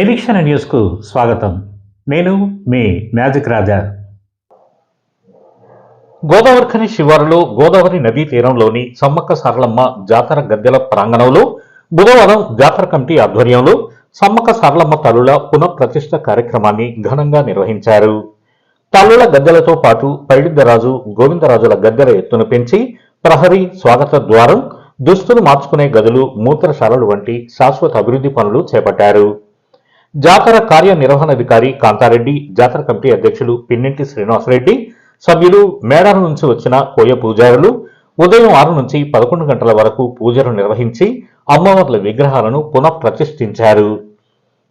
నిరీక్షణ న్యూస్కు స్వాగతం. నేను మీ మ్యాజిక్ రాజా. గోదావరిఖని శివారులో గోదావరి నదీ తీరంలోని సమ్మక్క సారలమ్మ జాతర గద్దెల ప్రాంగణంలో బుధవారం జాతర కమిటీ ఆధ్వర్యంలో సమ్మక్క సారలమ్మ తల్లుల పునఃప్రతిష్ఠ కార్యక్రమాన్ని ఘనంగా నిర్వహించారు. తల్లుల గద్దెలతో పాటు పైడిద్దరాజు గోవిందరాజుల గద్దెల ఎత్తును పెంచి ప్రహరీ స్వాగత ద్వారం దుస్తులు మార్చుకునే గదులు మూత్రశాలలు వంటి శాశ్వత అభివృద్ధి పనులు చేపట్టారు. జాతర కార్యనిర్వహణాధికారి కాంతారెడ్డి జాతర కమిటీ అధ్యక్షులు పిన్నింటి శ్రీనివాసరెడ్డి సభ్యులు మేడారం నుంచి వచ్చిన కోయ పూజారులు ఉదయం ఆరు నుంచి పదకొండు గంటల వరకు పూజలు నిర్వహించి అమ్మవార్ల విగ్రహాలను పునఃప్రతిష్ఠించారు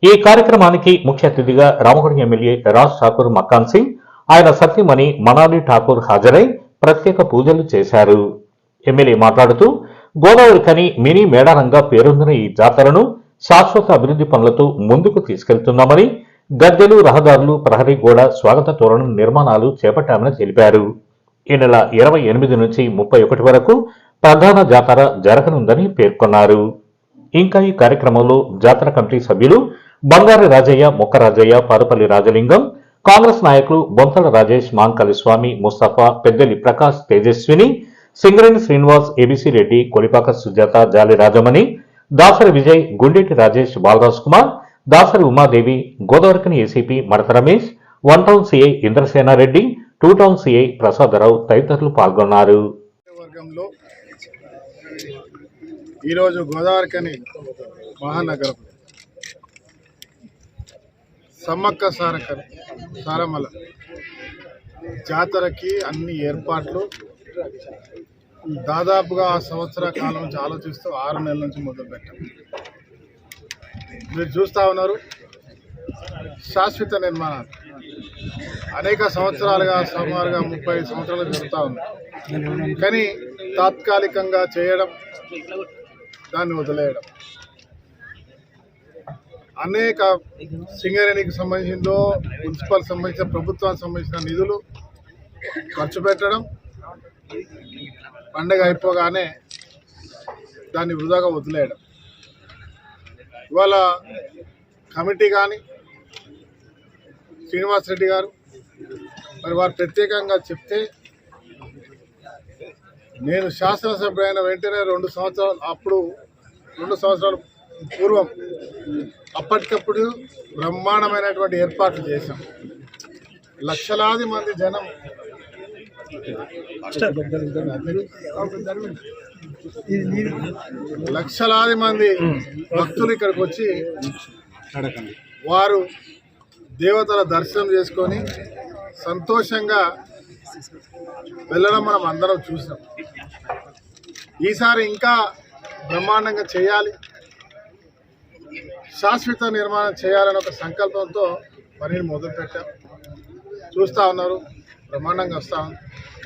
ఈ కార్యక్రమానికి ముఖ్య అతిథిగా రామగుడి ఎమ్మెల్యే రాజ్ ఠాకూర్ మక్కాన్ సింగ్ ఆయన సత్యమణి మనాలి ఠాకూర్ హాజరై ప్రత్యేక పూజలు చేశారు. ఎమ్మెల్యే మాట్లాడుతూ గోదావరి కని మినీ మేడారంగా పేరొందిన ఈ జాతరను శాశ్వత అభివృద్ధి పనులతో ముందుకు తీసుకెళ్తున్నామని గద్దెలు రహదారులు ప్రహరీ గోడ స్వాగత తోరణం నిర్మాణాలు చేపట్టామని తెలిపారు. ఈ నెల ఇరవై ఎనిమిది నుంచి ముప్పై ఒకటి వరకు ప్రధాన జాతర జరగనుందని పేర్కొన్నారు. ఇంకా ఈ కార్యక్రమంలో జాతర కమిటీ సభ్యులు బంగారు రాజయ్య మొక్క రాజయ్య పారుపల్లి రాజలింగం కాంగ్రెస్ నాయకులు Bonthala Rajesh Mankali Swamy Mustafa Peddali Prakash Tejaswini Singareni Srinivas ABC Reddy Kolipaka Sujatha Jali Rajamani Dasari Vijay Gundeti Rajesh Balaraj Kumar Dasari Umadevi Godavarikhani ACP Madatha Ramesh one town CI Indrasenareddy two town CI Prasadarao తదితరులు పాల్గొన్నారు. ఈరోజు గోదావరికని మహానగరం సమ్మక్క సారక సారమల జాతరకి అన్ని ఏర్పాట్లు దాదాపుగా ఆ సంవత్సర కాలం నుంచి ఆలోచిస్తూ ఆరు నెలల నుంచి మొదలుపెట్టాం. మీరు చూస్తూ ఉన్నారు శాశ్వత నిర్మాణాలు. అనేక సంవత్సరాలుగా సుమారుగా ముప్పై సంవత్సరాలు జరుగుతూ ఉంది. కానీ తాత్కాలికంగా చేయడం దాన్ని వదిలేయడం. అనేక సింగరేణికి సంబంధించిందో మున్సిపల్ సంబంధించిన ప్రభుత్వానికి సంబంధించిన నిధులు ఖర్చు పెట్టడం పండగ అయిపోగానే దాన్ని వృధాగా వదిలేయడం. ఇవాళ కమిటీ కానీ శ్రీనివాస్ రెడ్డి గారు మరి వారు ప్రత్యేకంగా చెప్తే నేను శాసనసభ్యుడు అయిన వెంటనే రెండు సంవత్సరాలు అప్పుడు రెండు సంవత్సరాల పూర్వం అప్పటికప్పుడు బ్రహ్మాండమైనటువంటి ఏర్పాట్లు చేశాం. లక్షలాది మంది జనం లక్షలాది మంది భక్తులు ఇక్కడికి వచ్చి వారు దేవతల దర్శనం చేసుకొని సంతోషంగా వెళ్ళడం మనం అందరం చూసాం. ఈసారి ఇంకా బ్రహ్మాండంగా చేయాలి. శాశ్వత నిర్మాణం చేయాలని ఒక సంకల్పంతో పనిని మొదలుపెట్టాం. చూస్తూ ఉన్నారు. బ్రహ్మాండంగా వస్తాం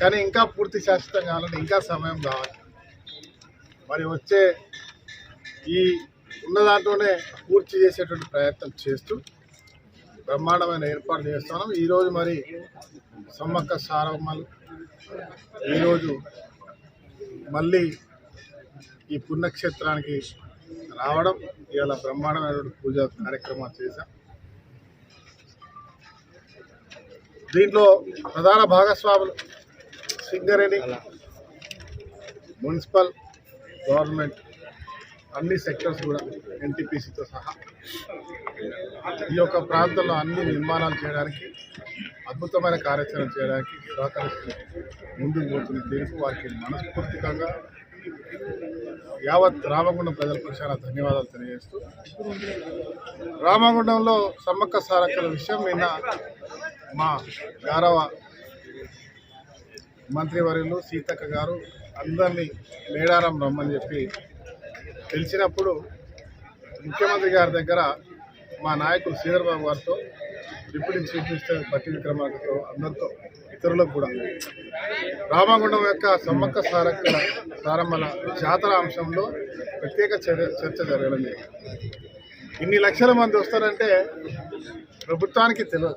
కానీ ఇంకా పూర్తి శాశ్వతం కావాలంటే ఇంకా సమయం కావాలి. మరి వచ్చే ఈ ఉన్న దాంట్లోనే పూర్తి చేసేటువంటి ప్రయత్నం చేస్తూ బ్రహ్మాండమైన ఏర్పాట్లు చేస్తున్నాం ఈరోజు మరి సమ్మక్క సారమ్మలు ఈరోజు మళ్ళీ ఈ పుణ్యక్షేత్రానికి రావడం ఇవాళ బ్రహ్మాండమైన పూజ కార్యక్రమాలు చేశాం. దీంట్లో ప్రధాన భాగస్వాములు సింగరేణి మున్సిపల్ గవర్నమెంట్ అన్ని సెక్టర్స్ కూడా ఎన్టీపీసీతో సహా. ఈ యొక్క ప్రాంతంలో అన్ని నిర్మాణాలు చేయడానికి అద్భుతమైన కార్యాచరణ చేయడానికి సహకరిస్తూ ముందుకు పోతున్న దీనికి వారికి మనస్ఫూర్తికంగా యావత్ రామగుండం ప్రజలకు చాలా ధన్యవాదాలు తెలియజేస్తూ రామగుండంలో సమ్మక్క సారక్కల విషయం నిన్న మా గౌరవ మంత్రివర్యులు సీతక్క గారు అందరినీ మేడారం రమ్మని చెప్పి తెలిసినప్పుడు ముఖ్యమంత్రి గారి దగ్గర మా నాయకులు శ్రీధర్బాబు గారితో డిప్యూటీ చీఫ్ మినిస్టర్ బట్టి విక్రమార్కతో అందరితో ఇతరులకు కూడా రామగుండం యొక్క సమ్మక్క సారక్కల సారమ్మల జాతర అంశంలో ప్రత్యేక చర్చ జరగడం జరిగింది ఇన్ని లక్షల మంది వస్తారంటే ప్రభుత్వానికి తెలియదు.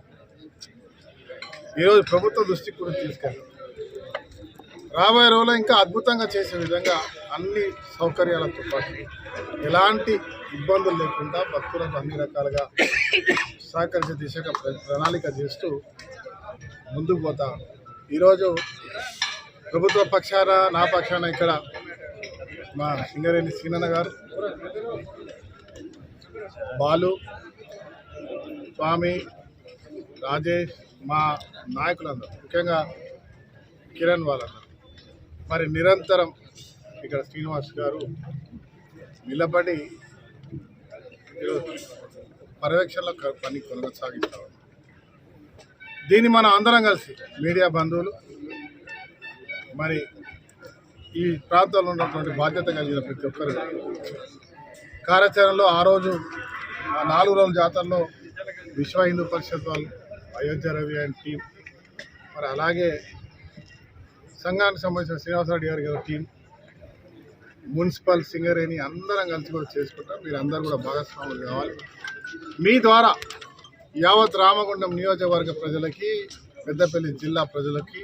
ఈరోజు ప్రభుత్వ దృష్టికి కూడా తీసుకెళ్ళాం రాబోయే రోజుల్లో ఇంకా అద్భుతంగా చేసే విధంగా అన్ని సౌకర్యాలతో పాటు ఎలాంటి ఇబ్బందులు లేకుండా భక్తులకు అన్ని రకాలుగా సహకరించే దిశగా ప్ర- ప్రణాళిక చేస్తూ ముందుకు పోతా. ఈరోజు ప్రభుత్వ పక్షాన నా పక్షాన ఇక్కడ మా సింగరేణి సీనన్న గారు బాలు స్వామి రాజేష్ మా నాయకులందరూ ముఖ్యంగా కిరణ్ వాళ్ళందరూ. మరి నిరంతరం ఇక్కడ శ్రీనివాస్ గారు నిలబడి పర్యవేక్షణలో పని కొనసాగిస్తారు దీన్ని మనం అందరం కలిసి మీడియా బంధువులు మరి ఈ ప్రాంతంలో ఉన్నటువంటి బాధ్యత కలిగిన ప్రతి ఒక్కరు కార్యాచరణలో ఆ రోజు ఆ నాలుగు రోజుల జాతరలో విశ్వ హిందూ పరిషత్ వాళ్ళు అయోధ్య రవి అండ్ టీం మరి అలాగే సంఘానికి సంబంధించిన శ్రీనివాసరెడ్డి గారి గారి టీం మున్సిపల్ సింగరేణి అందరం కలిసి కూడా చేసుకుంటాం. మీరు అందరూ కూడా భాగస్వాములు కావాలి. మీ ద్వారా యావత్ రామగుండం నియోజకవర్గ ప్రజలకి పెద్దపల్లి జిల్లా ప్రజలకి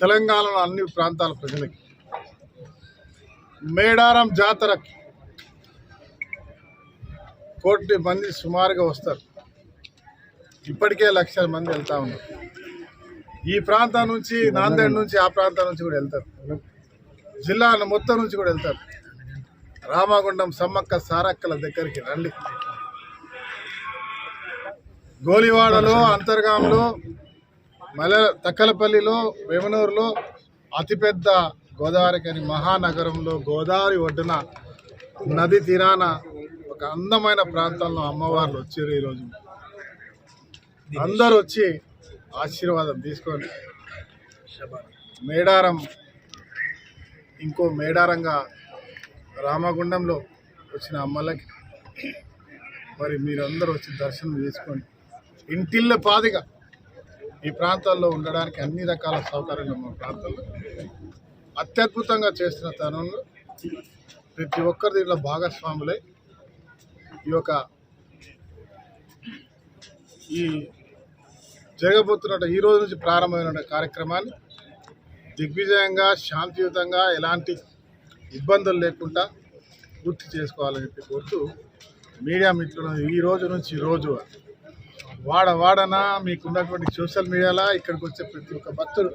తెలంగాణలో అన్ని ప్రాంతాల ప్రజలకి మేడారం జాతరకి కోటి మంది సుమారుగా వస్తారు. ఇప్పటికే లక్షల మంది వెళ్తూ ఉన్నారు. ఈ ప్రాంతం నుంచి నాందేడ్ నుంచి ఆ ప్రాంతం నుంచి కూడా వెళ్తారు. జిల్లా మొత్తం నుంచి కూడా వెళ్తారు. రామగుండం సమ్మక్క సారక్కల దగ్గరికి రండి. గోలివాడలో అంతర్గాంలో మల తక్కలపల్లిలో వేమనూరులో అతిపెద్ద గోదావరికని మహానగరంలో గోదావరి ఒడ్డున నది తీరాన ఒక అందమైన ప్రాంతంలో అమ్మవార్లు వచ్చారు ఈరోజు. అందరూ వచ్చి ఆశీర్వాదం తీసుకొని మేడారం ఇంకో మేడారంగా రామగుండంలో వచ్చిన అమ్మలకి. మరి మీరందరూ వచ్చి దర్శనం చేసుకొని ఇంటిళ్ళ పాదిగా ఈ ప్రాంతాల్లో ఉండడానికి అన్ని రకాల సౌకర్యాలు మా ప్రాంతంలో అత్యద్భుతంగా చేస్తున్న తరుణంలో ప్రతి ఒక్కరు దీంట్లో భాగస్వాములై ఈ యొక్క ఈ జరగబోతున్న ఈ రోజు నుంచి ప్రారంభమైన కార్యక్రమాన్ని దిగ్విజయంగా శాంతియుతంగా ఎలాంటి ఇబ్బందులు లేకుండా పూర్తి చేసుకోవాలని చెప్పి కోరుతూ మీడియా మిత్రులను ఈ రోజు నుంచి రోజు వాడ వాడన? మీకున్నటువంటి సోషల్ మీడియాలో? ఇక్కడికి వచ్చే ప్రతి ఒక్క భక్తుడు.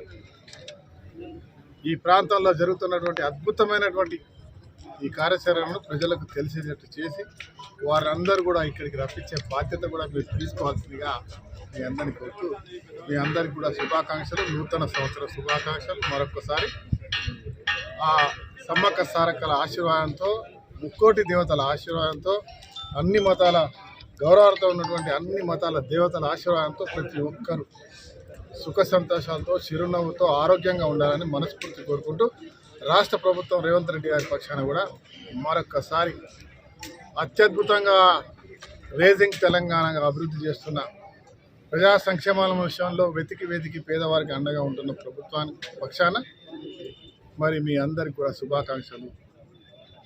ఈ ప్రాంతంలో జరుగుతున్నటువంటి అద్భుతమైనటువంటి ఈ కార్యాచరణను ప్రజలకు తెలిసేటట్టు చేసి వారందరూ కూడా ఇక్కడికి రప్పించే బాధ్యత కూడా మీరు తీసుకోవాల్సిందిగా మీ అందరికీ కోరుతూ మీ అందరికీ కూడా శుభాకాంక్షలు. నూతన సంవత్సర శుభాకాంక్షలు. మరొకసారి ఆ సమ్మక్క సారక్కల ఆశీర్వాదంతో ముక్కోటి దేవతల ఆశీర్వాదంతో అన్ని మతాల గౌరవార్థం ఉన్నటువంటి అన్ని మతాల దేవతల ఆశీర్వాదంతో ప్రతి ఒక్కరూ సుఖ సంతోషాలతో చిరునవ్వుతో ఆరోగ్యంగా ఉండాలని మనస్ఫూర్తి కోరుకుంటూ రాష్ట్ర ప్రభుత్వం రేవంత్ రెడ్డి గారి పక్షాన కూడా మరొక్కసారి అత్యద్భుతంగా రేజింగ్ తెలంగాణగా అభివృద్ధి చేస్తున్న ప్రజా సంక్షేమాల విషయంలో వెతికి వెతికి పేదవారికి అండగా ఉంటున్న ప్రభుత్వానికి పక్షాన మరి మీ అందరికి కూడా శుభాకాంక్షలు.